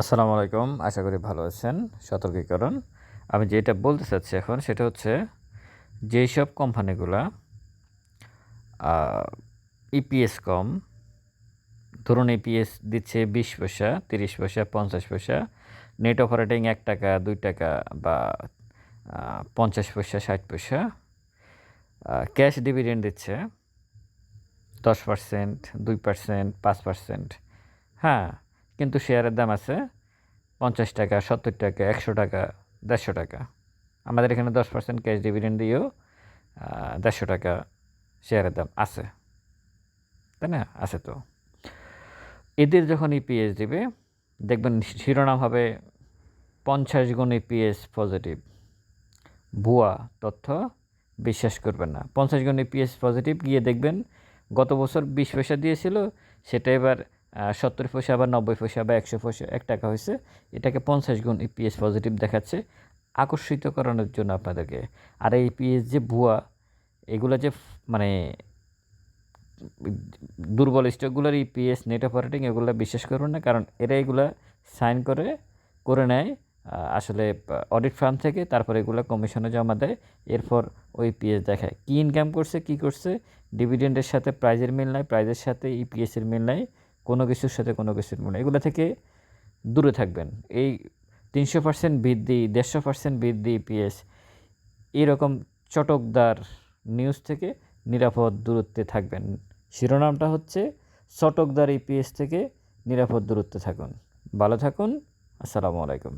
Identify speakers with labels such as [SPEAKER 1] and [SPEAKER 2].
[SPEAKER 1] আসসালামু আলাইকুম, আশা করি ভালো আছেন, সতর্কীকরণ। আমি যেটা বলতে চাচ্ছি এখন সেটা হচ্ছে যেই সব কোম্পানিগুলা ইপিএস কম, ধরুন ইপিএস দিচ্ছে বিশ পয়সা, তিরিশ পয়সা, পঞ্চাশ পয়সা নেট অপারেটিং এক টাকা, দুই টাকা বা পঞ্চাশ পয়সা, ষাট পয়সা ক্যাশ ডিভিডেন্ড দিচ্ছে, দশ পার্সেন্ট দুই পার্সেন্ট পাঁচ পার্সেন্ট হ্যাঁ কিন্তু শেয়ারের দাম আছে পঞ্চাশ টাকা, সত্তর টাকা, একশো টাকা, দেড়শো টাকা। আমাদের এখানে দশ পার্সেন্ট ক্যাশ ডিভিডেন্ড দিয়েও দেড়শো টাকা শেয়ারের দাম আছে। তাই না? আছে তো। এদের যখন ইপিএস দিবে, দেখবেন শিরোনাম হবে পঞ্চাশ গুণ ইপিএস পজিটিভ ভুয়া তথ্য বিশ্বাস করবেন না। পঞ্চাশ গুণ ইপিএস পজিটিভ গিয়ে দেখবেন গত বছর বিশ পয়সা দিয়েছিল, সেটা এবার সত্তর পয়সা বা নব্বই পয়সা বা একশো পয়সা, এক টাকা হয়েছে। এটাকে পঞ্চাশ গুণ ইপিএস পজিটিভ দেখাচ্ছে আকর্ষিত করানোর জন্য আপনাদেরকে। আর এই ইপিএস যে ভুয়া, এগুলো যে মানে দুর্বল স্টকগুলোর ইপিএস নেট অপারেটিং এগুলো বিশ্বাস করবেন না, কারণ এরা এগুলা সাইন করে করে নেয় আসলে অডিট ফার্ম থেকে, তারপর এগুলো কমিশনে জমা দেয়, এরপর ওই পিএস দেখায়। কী ইনকাম করছে, কি করছে ডিভিডেন্ডের সাথে প্রাইজের মিল নাই প্রাইজের সাথে ইপিএসের মিল নাই। কোনো কিছুর সাথে কোনো কিছুর মনে, এগুলো থেকে দূরে থাকবেন। এই তিনশো পার্সেন্ট বৃদ্ধি, দেড়শো পার্সেন্ট বৃদ্ধি পিএস এরকম চটকদার নিউজ থেকে নিরাপদ দূরত্বে থাকবেন। শিরোনামটা হচ্ছে চটকদার ইপিএস থেকে নিরাপদ দূরত্বে থাকুন। ভালো থাকুন, আসসালামু আলাইকুম।